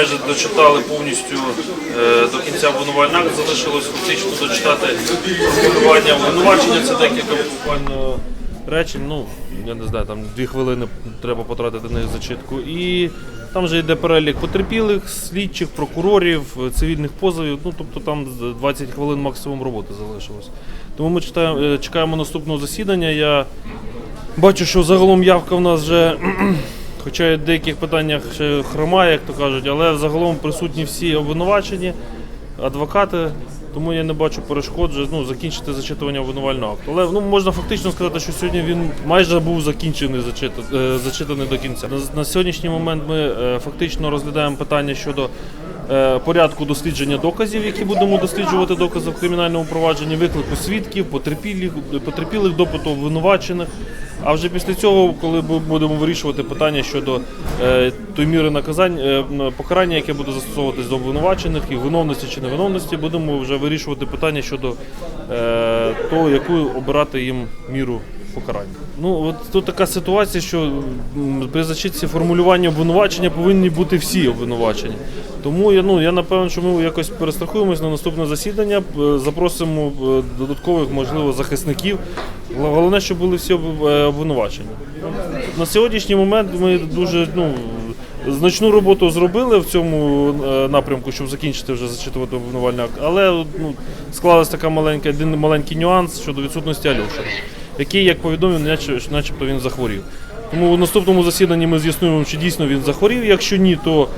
майже дочитали повністю е, до кінця обвинувальний. Залишилось фактично дочитати формулювання обвинувачення. Це декілька буквально речень. Ну, я не знаю, там дві хвилини треба потратити на зачитку. І там вже йде перелік потерпілих, слідчих, прокурорів, е, цивільних позовів. Ну, тобто там 20 хвилин максимум роботи залишилось. Тому ми читаємо, е, чекаємо наступного засідання. Я бачу, що загалом явка в нас вже. Хоча в деяких питаннях ще хромає, як то кажуть, але загалом присутні всі обвинувачені, адвокати, тому я не бачу перешкод вже, ну, закінчити зачитування обвинувального акту. Але ну, можна фактично сказати, що сьогодні він майже був закінчений, зачит- е, зачитаний до кінця. На, на сьогоднішній момент ми е, фактично розглядаємо питання щодо порядку дослідження доказів, які будемо досліджувати докази в кримінальному провадженні, виклику свідків, потерпілих, потерпілих допиту обвинувачених. А вже після цього, коли ми будемо вирішувати питання щодо е, тої міри наказань, е, покарання, яке буде застосовуватись до обвинувачених, і виновності чи невиновності, будемо вже вирішувати питання щодо е, того, яку обирати їм міру покарання. Ну от тут така ситуація, що при зачитці формулювання обвинувачення повинні бути всі обвинувачені. Тому я ну я напевно, що ми якось перестрахуємось на наступне засідання, е, запросимо е, додаткових, можливо, захисників. Головне, щоб були всі е, обвинувачені. На сьогоднішній момент ми дуже ну, значну роботу зробили в цьому напрямку, щоб закінчити вже зачитувати обвинувальний акт. Але ну, склалась така маленька, один маленький нюанс щодо відсутності Альошина, який, як повідомив, наче- начебто він захворів. Тому в наступному засіданні ми з'ясуємо, чи дійсно він захворів. Якщо ні, то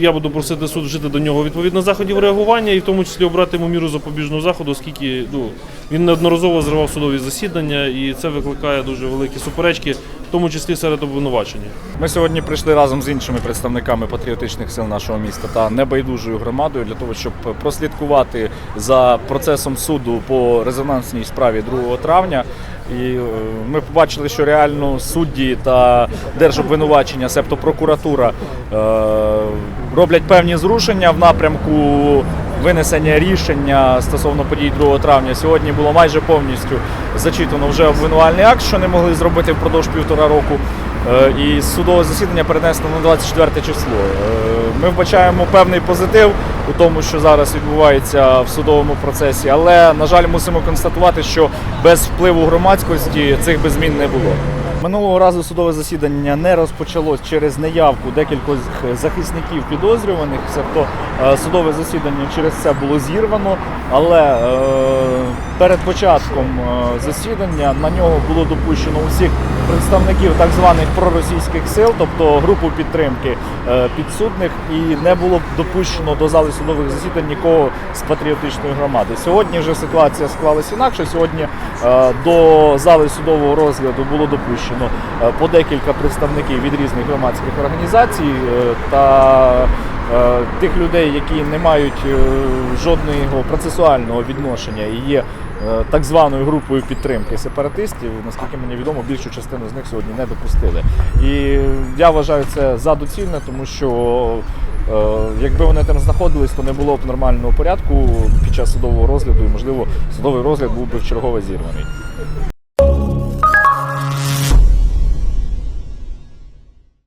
я буду просити суд вжити до нього відповідно заходів реагування і в тому числі обрати йому міру запобіжного заходу, оскільки ну, він неодноразово зривав судові засідання, і це викликає дуже великі суперечки, в тому числі серед обвинувачення. Ми сьогодні прийшли разом з іншими представниками патріотичних сил нашого міста та небайдужою громадою для того, щоб прослідкувати за процесом суду по резонансній справі 2 травня. І е, ми побачили, що реально судді та держобвинувачення, себто прокуратура, е, роблять певні зрушення в напрямку винесення рішення стосовно подій 2 травня. Сьогодні було майже повністю зачитано вже обвинувальний акт, що не могли зробити впродовж півтора року. Е, І судове засідання перенесено на 24 число. Е, Ми вбачаємо певний позитив у тому, що зараз відбувається в судовому процесі, але на жаль, мусимо констатувати, що без впливу громадськості цих би змін не було. Минулого разу судове засідання не розпочалось через неявку декількох захисників підозрюваних, тобто судове засідання через це було зірвано, але е, перед початком е, засідання на нього було допущено усіх представників так званих проросійських сил, тобто групу підтримки е, підсудних, і не було допущено до зали судових засідань нікого з патріотичної громади. Сьогодні вже ситуація склалася інакше. Сьогодні е, до зали судового розгляду було допущено е, по декілька представників від різних громадських організацій е, та е, тих людей, які не мають е, жодного процесуального відношення і є е, так званою групою підтримки сепаратистів. Наскільки мені відомо, більшу частину з них сьогодні не допустили. І я вважаю це за доцільне, тому що е, якби вони там знаходились, то не було б нормального порядку під час судового розгляду, і можливо судовий розгляд був би в чергове зірваний.